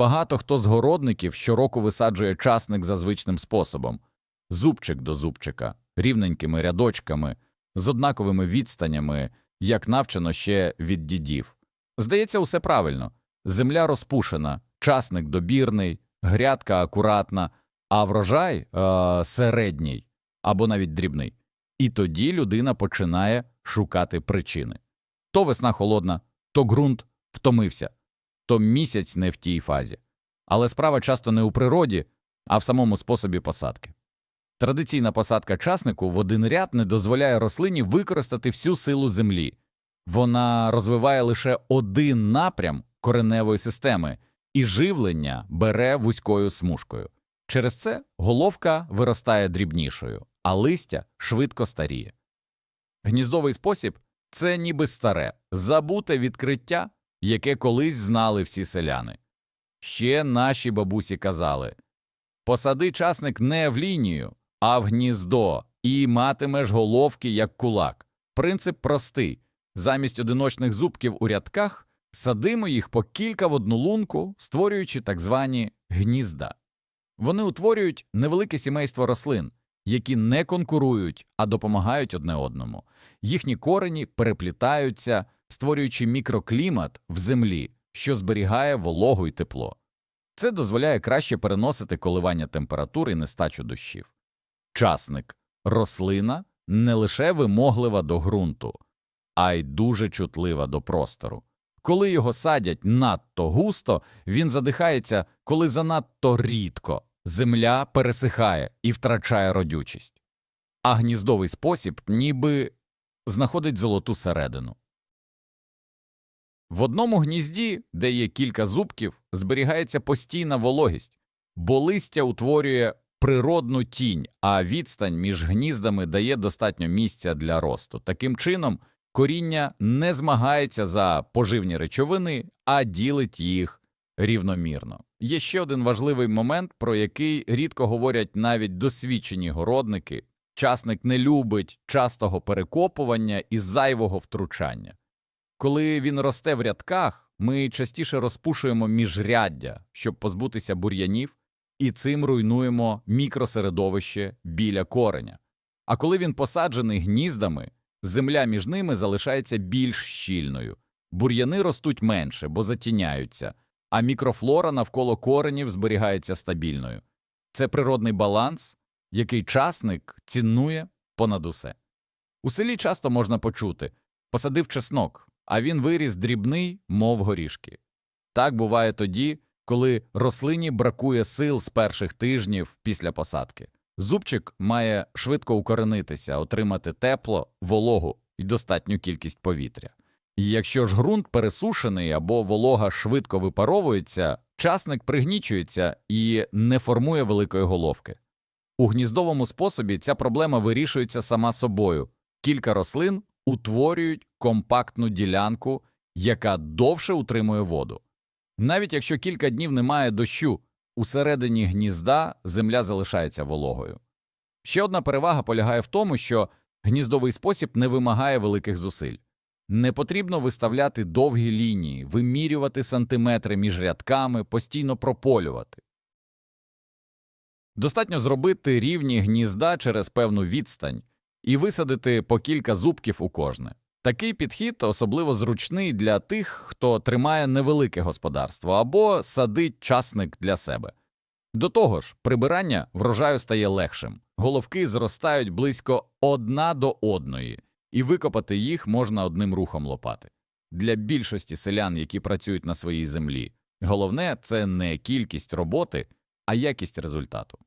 Багато хто з городників щороку висаджує часник за звичним способом зубчик до зубчика, рівненькими рядочками, з однаковими відстанями, як навчено ще від дідів. Здається, усе правильно земля розпушена, часник добірний, грядка акуратна, а врожай е, середній або навіть дрібний. І тоді людина починає шукати причини то весна холодна, то ґрунт втомився, то місяць не в тій фазі. Але справа часто не у природі, а в самому способі посадки. Традиційна посадка часнику в один ряд не дозволяє рослині використати всю силу землі. Вона розвиває лише один напрям кореневої системи, і живлення бере вузькою смужкою. Через це головка виростає дрібнішою, а листя швидко старіє. Гніздовий спосіб це ніби старе, забуте відкриття, яке колись знали всі селяни. Ще наші бабусі казали посади часник не в лінію, а в гніздо, і матимеш головки як кулак. Принцип простий замість одиночних зубків у рядках садимо їх по кілька в одну лунку, створюючи так звані гнізда. Вони утворюють невелике сімейство рослин, які не конкурують, а допомагають одне одному. Їхні корені переплітаються, створюючи мікроклімат в землі, що зберігає вологу і тепло. Це дозволяє краще переносити коливання температури і нестачу дощів. Часник рослина не лише вимоглива до ґрунту, а й дуже чутлива до простору. Коли його садять надто густо, він задихається, коли занадто рідко земля пересихає і втрачає родючість. А гніздовий спосіб ніби знаходить золоту середину. В одному гнізді, де є кілька зубків, зберігається постійна вологість, бо листя утворює природну тінь, а відстань між гніздами дає достатньо місця для росту. Таким чином, коріння не змагається за поживні речовини, а ділить їх рівномірно. Є ще один важливий момент, про який рідко говорять навіть досвідчені городники часник не любить частого перекопування і зайвого втручання. Коли він росте в рядках, ми частіше розпушуємо міжряддя, щоб позбутися бур'янів, і цим руйнуємо мікросередовище біля кореня. А коли він посаджений гніздами, земля між ними залишається більш щільною, бур'яни ростуть менше, бо затіняються, а мікрофлора навколо коренів зберігається стабільною. Це природний баланс, який часник цінує понад усе. У селі часто можна почути посадив чеснок, а він виріс дрібний, мов горішки. Так буває тоді, коли рослині бракує сил з перших тижнів після посадки. Зубчик має швидко укоренитися, отримати тепло, вологу і достатню кількість повітря. І якщо ж ґрунт пересушений або волога швидко випаровується, часник пригнічується і не формує великої головки. У гніздовому способі ця проблема вирішується сама собою. Кілька рослин утворюють компактну ділянку, яка довше утримує воду. Навіть якщо кілька днів немає дощу, усередині гнізда земля залишається вологою. Ще одна перевага полягає в тому, що гніздовий спосіб не вимагає великих зусиль. Не потрібно виставляти довгі лінії, вимірювати сантиметри між рядками, постійно прополювати. Достатньо зробити рівні гнізда через певну відстань і висадити по кілька зубків у кожне. Такий підхід особливо зручний для тих, хто тримає невелике господарство або садить часник для себе. До того ж, прибирання врожаю стає легшим, головки зростають близько одна до одної, і викопати їх можна одним рухом лопати. Для більшості селян, які працюють на своїй землі, головне це не кількість роботи, а якість результату.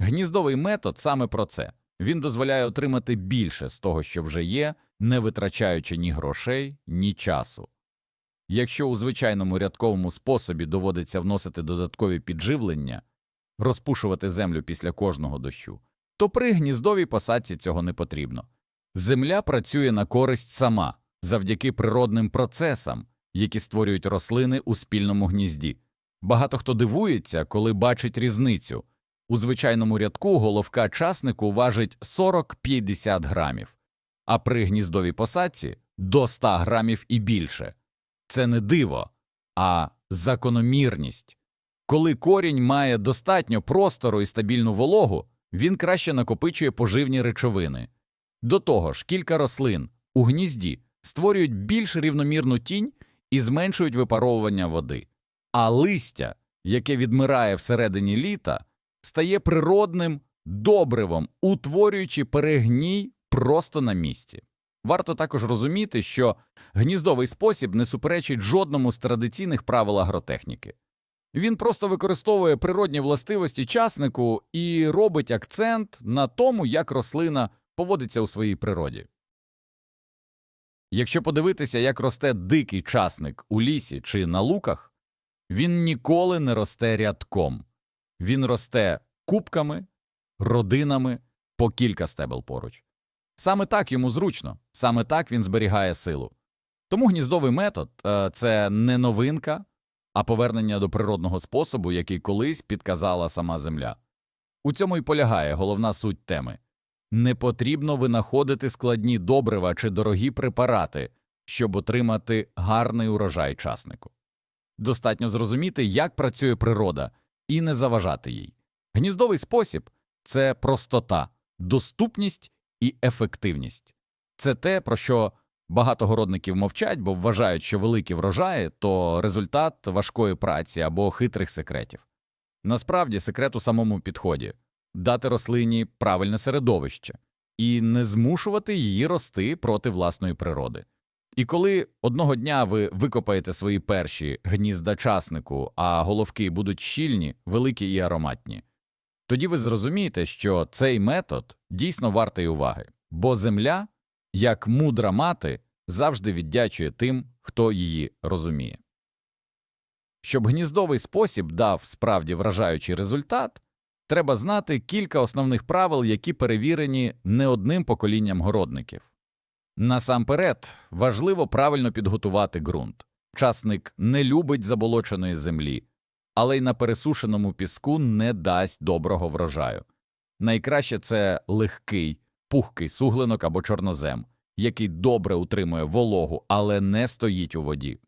Гніздовий метод саме про це він дозволяє отримати більше з того, що вже є, не витрачаючи ні грошей, ні часу. Якщо у звичайному рядковому способі доводиться вносити додаткові підживлення, розпушувати землю після кожного дощу, то при гніздовій посадці цього не потрібно. Земля працює на користь сама завдяки природним процесам, які створюють рослини у спільному гнізді. Багато хто дивується, коли бачить різницю. У звичайному рядку головка часнику важить 40-50 грамів, а при гніздовій посадці до 100 грамів і більше. Це не диво, а закономірність. Коли корінь має достатньо простору і стабільну вологу, він краще накопичує поживні речовини. До того ж, кілька рослин у гнізді створюють більш рівномірну тінь і зменшують випаровування води, а листя, яке відмирає всередині літа, стає природним добривом, утворюючи перегній просто на місці. Варто також розуміти, що гніздовий спосіб не суперечить жодному з традиційних правил агротехніки. Він просто використовує природні властивості часнику і робить акцент на тому, як рослина поводиться у своїй природі. Якщо подивитися, як росте дикий часник у лісі чи на луках, він ніколи не росте рядком. Він росте кубками, родинами по кілька стебел поруч. Саме так йому зручно, саме так він зберігає силу. Тому гніздовий метод е, це не новинка, а повернення до природного способу, який колись підказала сама земля. У цьому й полягає головна суть теми. Не потрібно винаходити складні добрива чи дорогі препарати, щоб отримати гарний урожай часнику. Достатньо зрозуміти, як працює природа, і не заважати їй. Гніздовий спосіб це простота, доступність і ефективність. Це те, про що багато городників мовчать, бо вважають, що великі врожаї то результат важкої праці або хитрих секретів. Насправді секрет у самому підході дати рослині правильне середовище і не змушувати її рости проти власної природи. І коли одного дня ви викопаєте свої перші гнізда часнику, а головки будуть щільні, великі і ароматні, тоді ви зрозумієте, що цей метод дійсно вартий уваги, бо земля, як мудра мати, завжди віддячує тим, хто її розуміє. Щоб гніздовий спосіб дав справді вражаючий результат, треба знати кілька основних правил, які перевірені не одним поколінням городників. Насамперед, важливо правильно підготувати ґрунт. Часник не любить заболоченої землі, але й на пересушеному піску не дасть доброго врожаю. Найкраще це легкий, пухкий суглинок або чорнозем, який добре утримує вологу, але не стоїть у воді.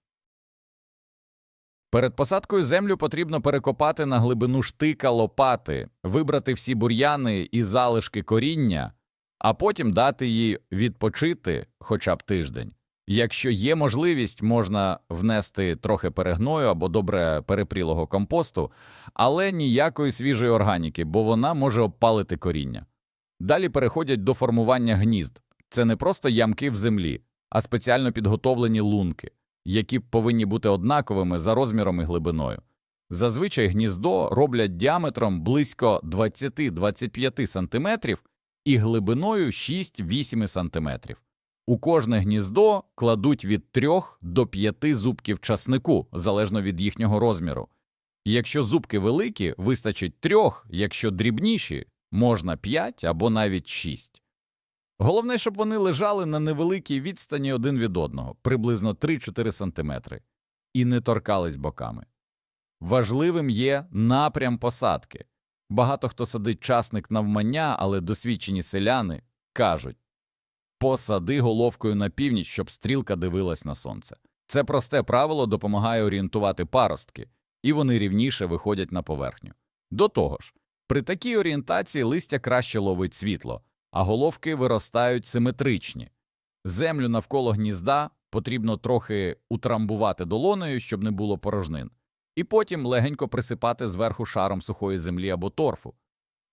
Перед посадкою землю потрібно перекопати на глибину штика лопати, вибрати всі бур'яни і залишки коріння, а потім дати їй відпочити хоча б тиждень. Якщо є можливість, можна внести трохи перегною або добре перепрілого компосту, але ніякої свіжої органіки, бо вона може обпалити коріння. Далі переходять до формування гнізд. Це не просто ямки в землі, а спеціально підготовлені лунки, які повинні бути однаковими за розміром і глибиною. Зазвичай гніздо роблять діаметром близько 20-25 см і глибиною 6-8 см. У кожне гніздо кладуть від 3 до 5 зубків часнику, залежно від їхнього розміру. Якщо зубки великі, вистачить 3, якщо дрібніші, можна 5 або навіть 6. Головне, щоб вони лежали на невеликій відстані один від одного, приблизно 3-4 см, і не торкались боками. Важливим є напрям посадки. Багато хто садить часник навмання, але досвідчені селяни кажуть посади головкою на північ, щоб стрілка дивилась на сонце. Це просте правило допомагає орієнтувати паростки, і вони рівніше виходять на поверхню. До того ж, при такій орієнтації листя краще ловить світло, а головки виростають симетричні. Землю навколо гнізда потрібно трохи утрамбувати долоною, щоб не було порожнин, і потім легенько присипати зверху шаром сухої землі або торфу.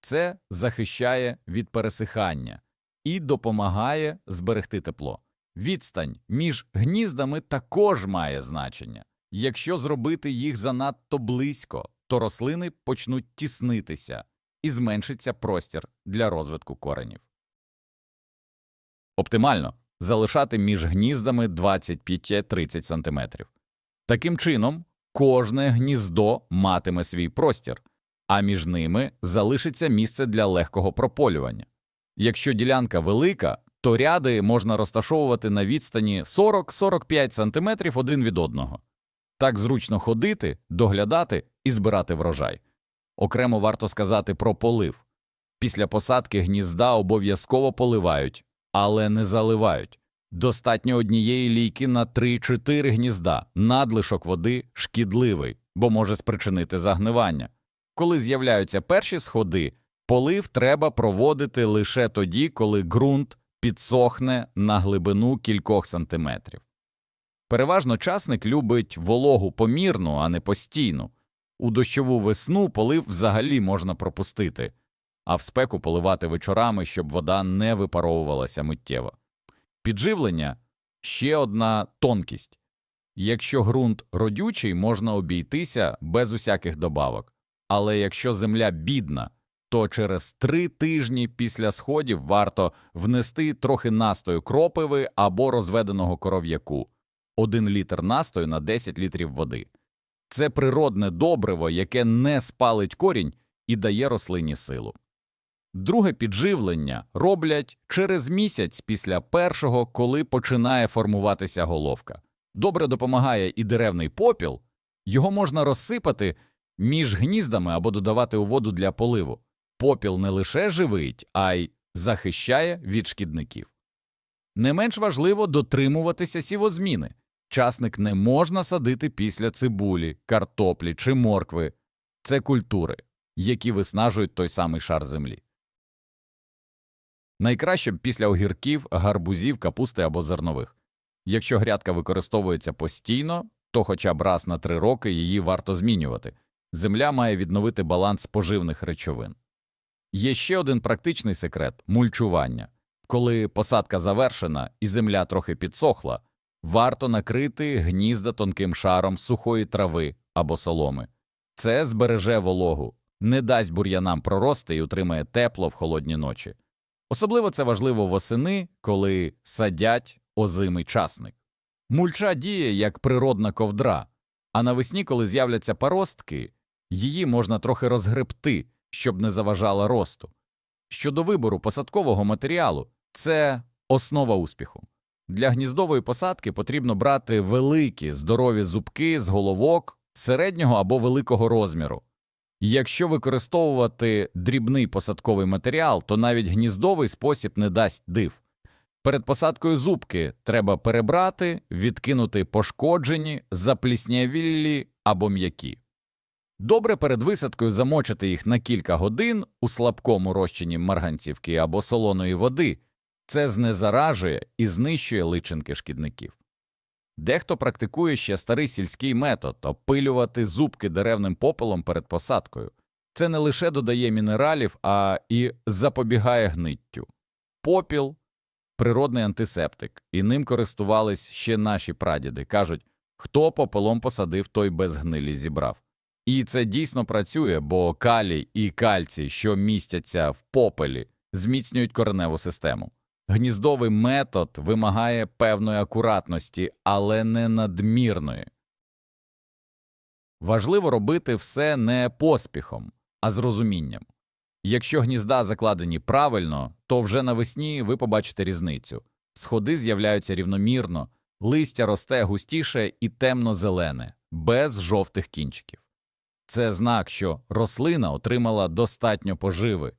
Це захищає від пересихання і допомагає зберегти тепло. Відстань між гніздами також має значення. Якщо зробити їх занадто близько, то рослини почнуть тіснитися і зменшиться простір для розвитку коренів. Оптимально залишати між гніздами 25-30 см. Таким чином, кожне гніздо матиме свій простір, а між ними залишиться місце для легкого прополювання. Якщо ділянка велика, то ряди можна розташовувати на відстані 40-45 см один від одного. Так зручно ходити, доглядати і збирати врожай. Окремо варто сказати про полив. Після посадки гнізда обов'язково поливають, але не заливають. Достатньо однієї лійки на 3-4 гнізда, надлишок води шкідливий, бо може спричинити загнивання. Коли з'являються перші сходи, полив треба проводити лише тоді, коли ґрунт підсохне на глибину кількох сантиметрів. Переважно часник любить вологу помірну, а не постійну. У дощову весну полив взагалі можна пропустити, а в спеку поливати вечорами, щоб вода не випаровувалася миттєво. Підживлення ще одна тонкість. Якщо ґрунт родючий, можна обійтися без усяких добавок, але якщо земля бідна, то через три тижні після сходів варто внести трохи настою кропиви або розведеного коров'яку, 1 літр настою на 10 літрів води. Це природне добриво, яке не спалить корінь і дає рослині силу. Друге підживлення роблять через місяць після першого, коли починає формуватися головка. Добре допомагає і деревний попіл, його можна розсипати між гніздами або додавати у воду для поливу. Попіл не лише живить, а й захищає від шкідників. Не менш важливо дотримуватися сівозміни. Часник не можна садити після цибулі, картоплі чи моркви. Це культури, які виснажують той самий шар землі. Найкраще після огірків, гарбузів, капусти або зернових. Якщо грядка використовується постійно, то хоча б раз на три роки її варто змінювати. Земля має відновити баланс поживних речовин. Є ще один практичний секрет мульчування. Коли посадка завершена і земля трохи підсохла, варто накрити гнізда тонким шаром сухої трави або соломи. Це збереже вологу, не дасть бур'янам прорости і утримає тепло в холодні ночі. Особливо це важливо восени, коли садять озимий часник. Мульча діє як природна ковдра, а навесні, коли з'являться паростки, її можна трохи розгребти, щоб не заважала росту. Щодо вибору посадкового матеріалу, це основа успіху. Для гніздової посадки потрібно брати великі здорові зубки з головок середнього або великого розміру. Якщо використовувати дрібний посадковий матеріал, то навіть гніздовий спосіб не дасть див. Перед посадкою зубки треба перебрати, відкинути пошкоджені, запліснявілі або м'які. Добре перед висадкою замочити їх на кілька годин у слабкому розчині марганцівки або солоної води. Це знезаражує і знищує личинки шкідників. Дехто практикує ще старий сільський метод опилювати зубки деревним попелом перед посадкою. Це не лише додає мінералів, а і запобігає гниттю. Попіл природний антисептик, і ним користувались ще наші прадіди. Кажуть, хто попелом посадив, той без гнилі зібрав. І це дійсно працює, бо калій і кальцій, що містяться в попелі, зміцнюють кореневу систему. Гніздовий метод вимагає певної акуратності, але не надмірної. Важливо робити все не поспіхом, а з розумінням. Якщо гнізда закладені правильно, то вже навесні ви побачите різницю. Сходи з'являються рівномірно, листя росте густіше і темно-зелене, без жовтих кінчиків. Це знак, що рослина отримала достатньо поживи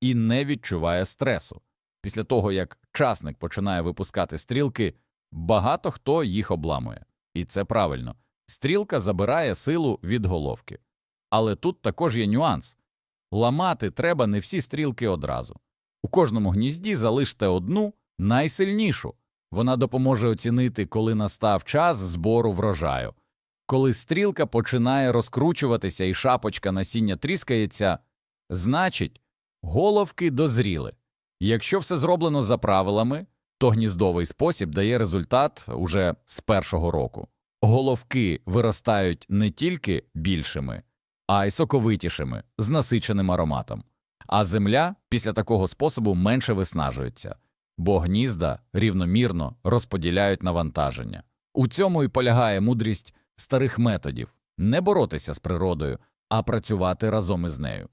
і не відчуває стресу. Після того, як часник починає випускати стрілки, багато хто їх обламує. І це правильно. Стрілка забирає силу від головки. Але тут також є нюанс ламати треба не всі стрілки одразу. У кожному гнізді залиште одну найсильнішу. Вона допоможе оцінити, коли настав час збору врожаю. Коли стрілка починає розкручуватися і шапочка насіння тріскається, значить, головки дозріли. Якщо все зроблено за правилами, то гніздовий спосіб дає результат уже з першого року. Головки виростають не тільки більшими, а й соковитішими, з насиченим ароматом. А земля після такого способу менше виснажується, бо гнізда рівномірно розподіляють навантаження. У цьому і полягає мудрість старих методів не боротися з природою, а працювати разом із нею.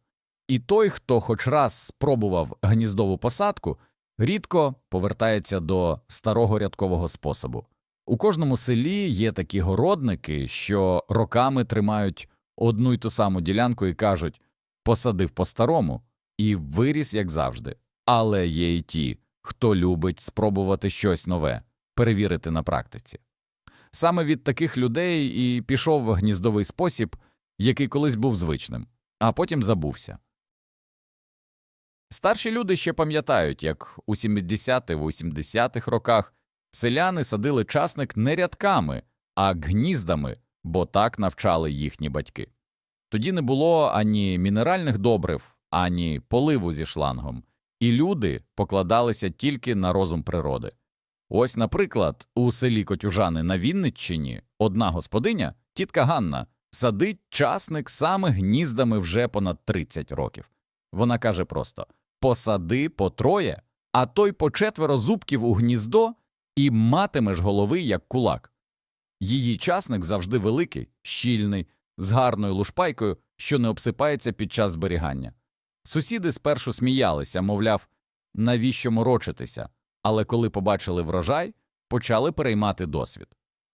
І той, хто хоч раз спробував гніздову посадку, рідко повертається до старого рядкового способу. У кожному селі є такі городники, що роками тримають одну й ту саму ділянку і кажуть посадив по-старому і виріс, як завжди. Але є й ті, хто любить спробувати щось нове, перевірити на практиці. Саме від таких людей і пішов гніздовий спосіб, який колись був звичним, а потім забувся. Старші люди ще пам'ятають, як у 70-80-х роках селяни садили часник не рядками, а гніздами, бо так навчали їхні батьки. Тоді не було ані мінеральних добрив, ані поливу зі шлангом, і люди покладалися тільки на розум природи. Ось, наприклад, у селі Котюжани на Вінниччині одна господиня, тітка Ганна, садить часник саме гніздами вже понад 30 років. Вона каже просто посади по троє, а той по четверо зубків у гніздо і матимеш голови, як кулак. Її часник завжди великий, щільний, з гарною лушпайкою, що не обсипається під час зберігання. Сусіди спершу сміялися, мовляв, навіщо морочитися, але коли побачили врожай, почали переймати досвід.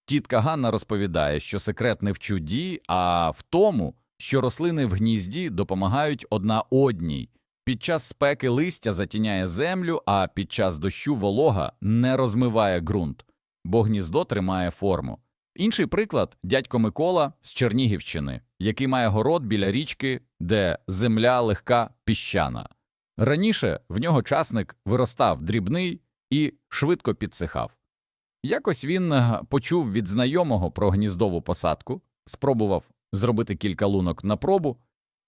Тітка Ганна розповідає, що секрет не в чуді, а в тому, що рослини в гнізді допомагають одна одній. Під час спеки листя затіняє землю, а під час дощу волога не розмиває ґрунт, бо гніздо тримає форму. Інший приклад дядько Микола з Чернігівщини, який має город біля річки, де земля легка піщана. Раніше в нього часник виростав дрібний і швидко підсихав. Якось він е, почув від знайомого про гніздову посадку, спробував зробити кілька лунок на пробу,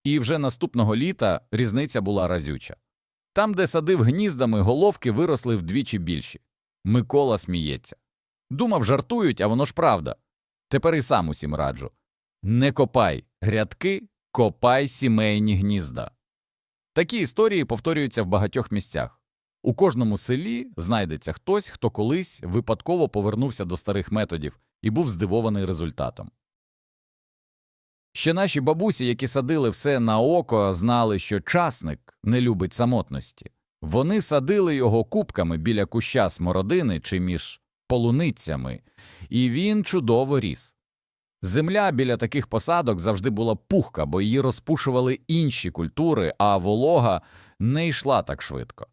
і вже наступного літа різниця була разюча. Там, де садив гніздами, головки виросли вдвічі більші. Микола сміється. Думав, жартують, а воно ж правда. Тепер і сам усім раджу. Не копай грядки, копай сімейні гнізда. Такі історії повторюються в багатьох місцях. У кожному селі знайдеться хтось, хто колись випадково повернувся до старих методів і був здивований результатом. Ще наші бабусі, які садили все на око, знали, що часник не любить самотності. Вони садили його кубками біля куща смородини чи між полуницями, і він чудово ріс. Земля біля таких посадок завжди була пухка, бо її розпушували інші культури, а волога не йшла так швидко.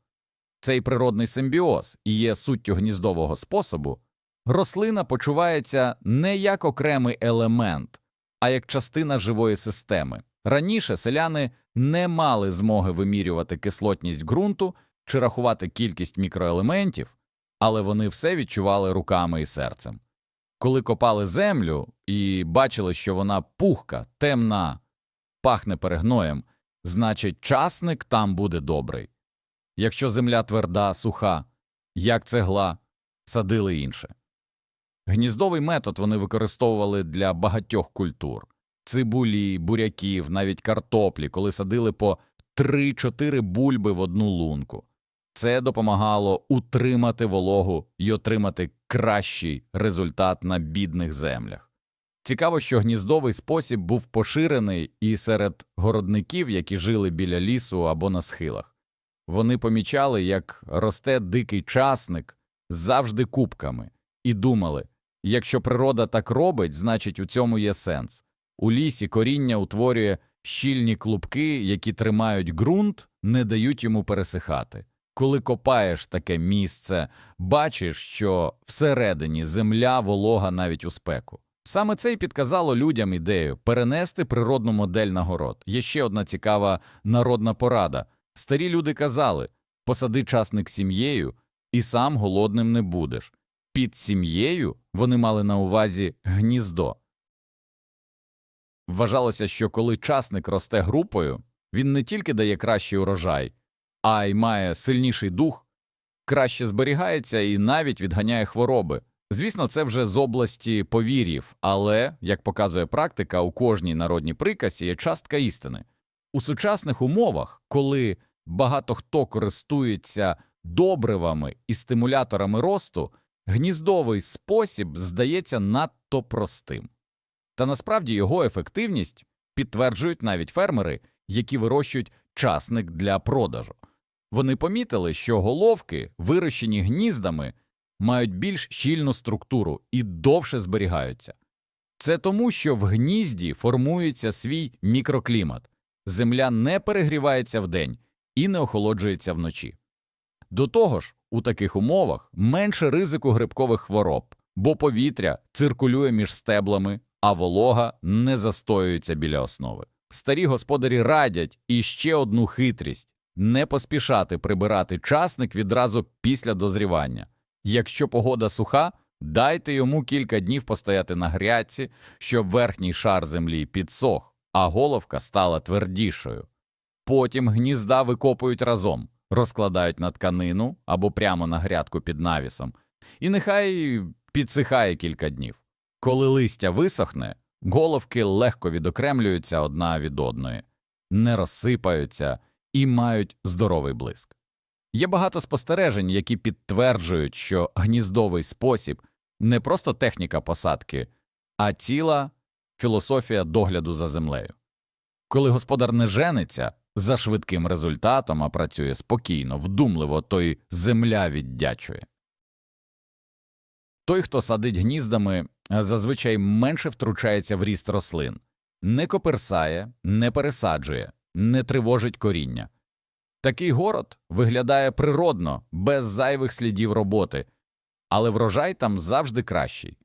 Цей природний симбіоз і є суттю гніздового способу, рослина почувається не як окремий елемент, а як частина живої системи. Раніше селяни не мали змоги вимірювати кислотність ґрунту чи рахувати кількість мікроелементів, але вони все відчували руками і серцем. Коли копали землю і бачили, що вона пухка, темна, пахне перегноєм, значить, часник там буде добрий. Якщо земля тверда, суха, як цегла, садили інше. Гніздовий метод вони використовували для багатьох культур цибулі, буряків, навіть картоплі, коли садили по 3-4 бульби в одну лунку. Це допомагало утримати вологу і отримати кращий результат на бідних землях. Цікаво, що гніздовий спосіб був поширений і серед городників, які жили біля лісу або на схилах. Вони помічали, як росте дикий часник завжди кубками, і думали якщо природа так робить, значить у цьому є сенс. У лісі коріння утворює щільні клубки, які тримають ґрунт, не дають йому пересихати. Коли копаєш таке місце, бачиш, що всередині земля волога навіть у спеку. Саме це й підказало людям ідею перенести природну модель на город. Є ще одна цікава народна порада. Старі люди казали посади часник сім'єю, і сам голодним не будеш. Під сім'єю вони мали на увазі гніздо. Вважалося, що коли часник росте групою, він не тільки дає кращий урожай, а й має сильніший дух, краще зберігається і навіть відганяє хвороби. Звісно, це вже з області повір'їв, але, як показує практика, у кожній народній приказі є частка істини. У сучасних умовах, коли багато хто користується добривами і стимуляторами росту, гніздовий спосіб здається надто простим. Та насправді його ефективність підтверджують навіть фермери, які вирощують часник для продажу. Вони помітили, що головки, вирощені гніздами, мають більш щільну структуру і довше зберігаються. Це тому, що в гнізді формується свій мікроклімат, земля не перегрівається вдень і не охолоджується вночі. До того ж, у таких умовах менше ризику грибкових хвороб, бо повітря циркулює між стеблами, а волога не застоюється біля основи. Старі господарі радять і ще одну хитрість не поспішати прибирати часник відразу після дозрівання. Якщо погода суха, дайте йому кілька днів постояти на грядці, щоб верхній шар землі підсох, а головка стала твердішою. Потім гнізда викопують разом, розкладають на тканину або прямо на грядку під навісом, і нехай підсихає кілька днів. Коли листя висохне, головки легко відокремлюються одна від одної, не розсипаються і мають здоровий блиск. Є багато спостережень, які підтверджують, що гніздовий спосіб не просто техніка посадки, а ціла філософія догляду за землею. Коли господар не жениться за швидким результатом, а працює спокійно, вдумливо, то й земля віддячує. Той, хто садить гніздами, зазвичай менше втручається в ріст рослин, не коперсає, не пересаджує, не тривожить коріння. Такий город виглядає природно, без зайвих слідів роботи, але врожай там завжди кращий.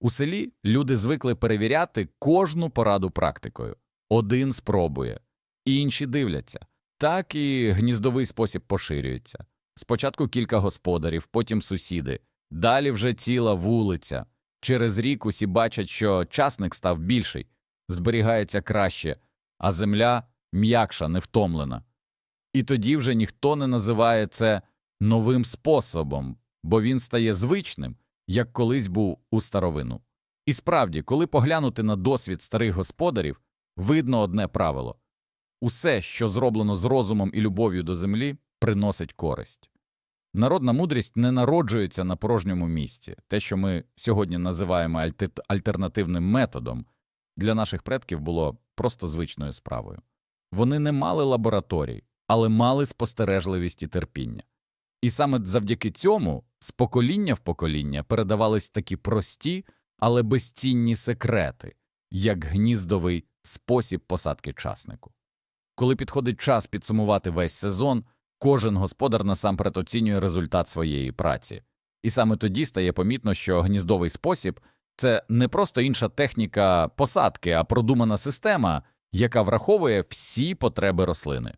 У селі люди звикли перевіряти кожну пораду практикою. Один спробує, інші дивляться. Так і гніздовий спосіб поширюється. Спочатку кілька господарів, потім сусіди, далі вже ціла вулиця. Через рік усі бачать, що часник став більший, зберігається краще, а земля м'якша, невтомлена. І тоді вже ніхто не називає це новим способом, бо він стає звичним, як колись був у старовину. І справді, коли поглянути на досвід старих господарів, видно одне правило усе, що зроблено з розумом і любов'ю до землі, приносить користь. Народна мудрість не народжується на порожньому місці. Те, що ми сьогодні називаємо альти- альтернативним методом, для наших предків було просто звичною справою. Вони не мали лабораторій, але мали спостережливість і терпіння. І саме завдяки цьому з покоління в покоління передавались такі прості, але безцінні секрети, як гніздовий спосіб посадки часнику. Коли підходить час підсумувати весь сезон, кожен господар насамперед оцінює результат своєї праці. І саме тоді стає помітно, що гніздовий спосіб це не просто інша техніка посадки, а продумана система, яка враховує всі потреби рослини.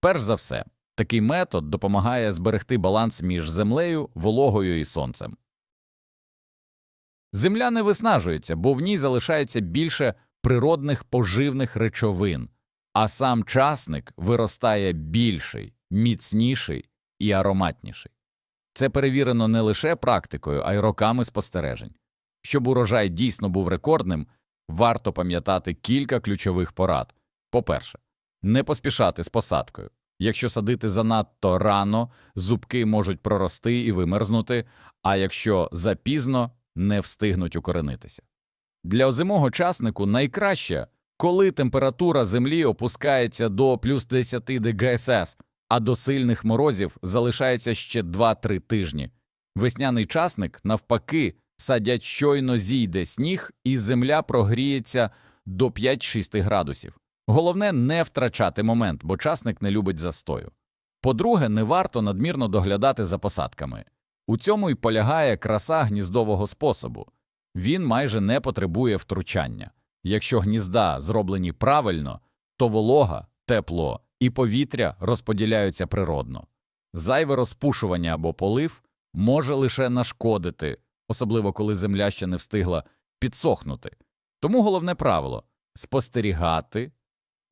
Перш за все, такий метод допомагає зберегти баланс між землею, вологою і сонцем. Земля не виснажується, бо в ній залишається більше природних поживних речовин, а сам часник виростає більший, міцніший і ароматніший. Це перевірено не лише практикою, а й роками спостережень. Щоб урожай дійсно був рекордним, варто пам'ятати кілька ключових порад. По-перше, не поспішати з посадкою. Якщо садити занадто рано, зубки можуть прорости і вимерзнути, а якщо запізно не встигнуть укоренитися. Для озимого часнику найкраще, коли температура землі опускається до плюс 10 ДГСС, а до сильних морозів залишається ще 2-3 тижні. Весняний часник, навпаки, садять щойно зійде сніг, і земля прогріється до 5-6 градусів. Головне не втрачати момент, бо часник не любить застою. По-друге, не варто надмірно доглядати за посадками. У цьому й полягає краса гніздового способу. Він майже не потребує втручання. Якщо гнізда зроблені правильно, то волога, тепло і повітря розподіляються природно. Зайве розпушування або полив може лише нашкодити, особливо коли земля ще не встигла підсохнути. Тому головне правило спостерігати,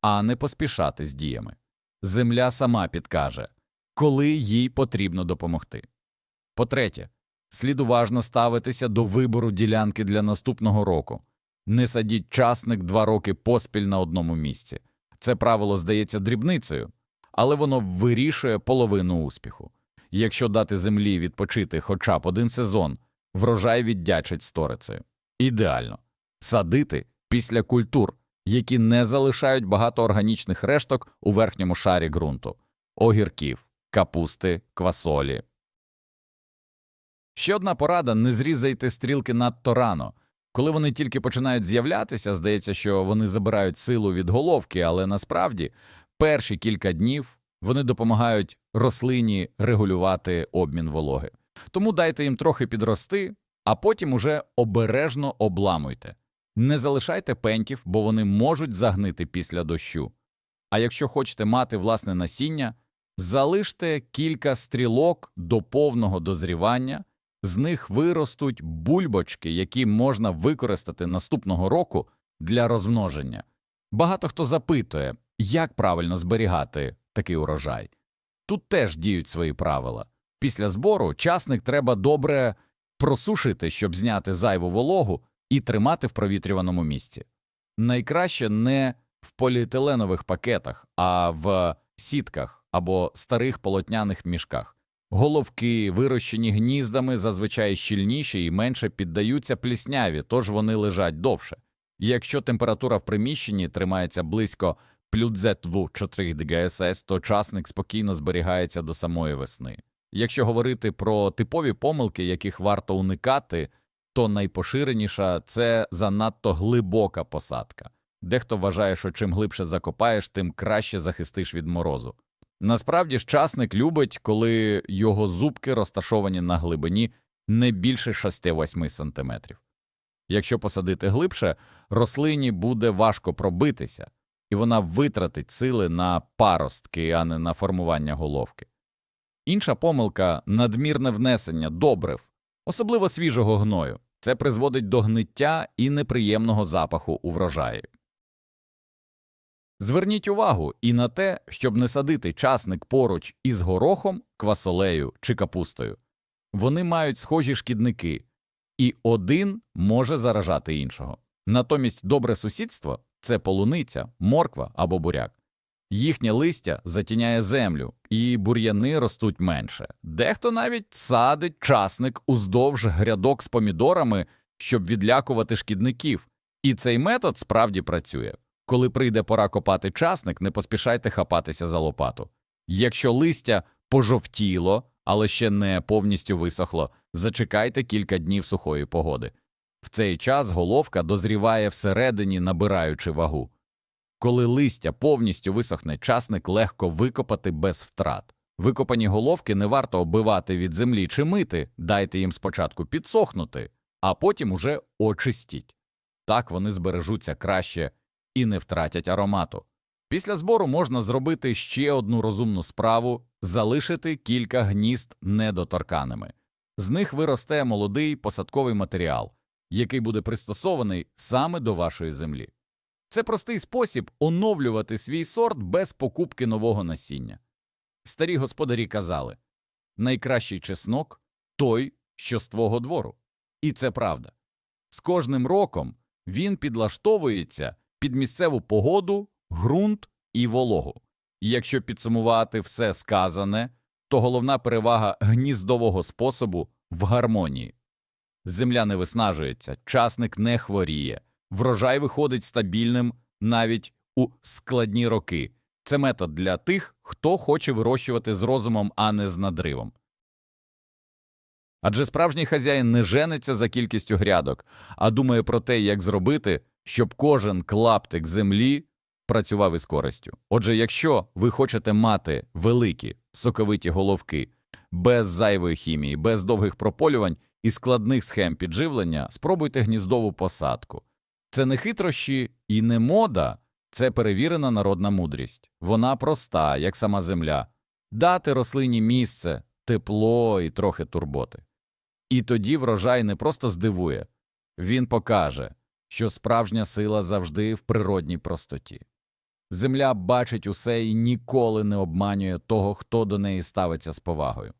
а не поспішати з діями. Земля сама підкаже, коли їй потрібно допомогти. По-третє, слід уважно ставитися до вибору ділянки для наступного року. Не садіть часник два роки поспіль на одному місці. Це правило здається дрібницею, але воно вирішує половину успіху. Якщо дати землі відпочити хоча б один сезон, врожай віддячить сторицею. Ідеально садити після культур, які не залишають багато органічних решток у верхньому шарі ґрунту огірків, капусти, квасолі. Ще одна порада не зрізайте стрілки надто рано. Коли вони тільки починають з'являтися, здається, що вони забирають силу від головки, але насправді перші кілька днів вони допомагають рослині регулювати обмін вологи. Тому дайте їм трохи підрости, а потім уже обережно обламуйте. Не залишайте пеньків, бо вони можуть загнити після дощу. А якщо хочете мати власне насіння, залиште кілька стрілок до повного дозрівання, з них виростуть бульбочки, які можна використати наступного року для розмноження. Багато хто запитує, як правильно зберігати такий урожай. Тут теж діють свої правила. Після збору часник треба добре просушити, щоб зняти зайву вологу і тримати в провітрюваному місці. Найкраще не в поліетиленових пакетах, а в сітках або старих полотняних мішках. Головки, вирощені гніздами, зазвичай щільніші і менше піддаються плісняві, тож вони лежать довше. Якщо температура в приміщенні тримається близько плюс 4 ДГСС, то часник спокійно зберігається до самої весни. Якщо говорити про типові помилки, яких варто уникати, то найпоширеніша це занадто глибока посадка. Дехто вважає, що чим глибше закопаєш, тим краще захистиш від морозу. Насправді ж часник любить, коли його зубки розташовані на глибині не більше 6-8 см. Якщо посадити глибше, рослині буде важко пробитися, і вона витратить сили на паростки, а не на формування головки. Інша помилка надмірне внесення добрив, особливо свіжого гною. Це призводить до гниття і неприємного запаху у врожаї. Зверніть увагу і на те, щоб не садити часник поруч із горохом, квасолею чи капустою. Вони мають схожі шкідники, і один може заражати іншого. Натомість добре сусідство це полуниця, морква або буряк. Їхнє листя затіняє землю, і бур'яни ростуть менше. Дехто навіть садить часник уздовж грядок з помідорами, щоб відлякувати шкідників. І цей метод справді працює. Коли прийде пора копати часник, не поспішайте хапатися за лопату. Якщо листя пожовтіло, але ще не повністю висохло, зачекайте кілька днів сухої погоди. В цей час головка дозріває всередині, набираючи вагу. Коли листя повністю висохне, часник легко викопати без втрат. Викопані головки не варто оббивати від землі чи мити, дайте їм спочатку підсохнути, а потім уже очистіть. Так вони збережуться краще і не втратять аромату. Після збору можна зробити ще одну розумну справу залишити кілька гнізд недоторканими. З них виросте молодий посадковий матеріал, який буде пристосований саме до вашої землі. Це простий спосіб оновлювати свій сорт без покупки нового насіння. Старі господарі казали найкращий чеснок той, що з твого двору. І це правда. З кожним роком він підлаштовується під місцеву погоду, ґрунт і вологу. І якщо підсумувати все сказане, то головна перевага гніздового способу в гармонії. Земля не виснажується, часник не хворіє, врожай виходить стабільним навіть у складні роки. Це метод для тих, хто хоче вирощувати з розумом, а не з надривом. Адже справжній хазяїн не жениться за кількістю грядок, а думає про те, як зробити, щоб кожен клаптик землі працював із користю. Отже, якщо ви хочете мати великі соковиті головки без зайвої хімії, без довгих прополювань і складних схем підживлення, спробуйте гніздову посадку. Це не хитрощі і не мода, це перевірена народна мудрість. Вона проста, як сама земля, дати рослині місце, тепло і трохи турботи. І тоді врожай не просто здивує, він покаже, що справжня сила завжди в природній простоті. Земля бачить усе і ніколи не обманює того, хто до неї ставиться з повагою.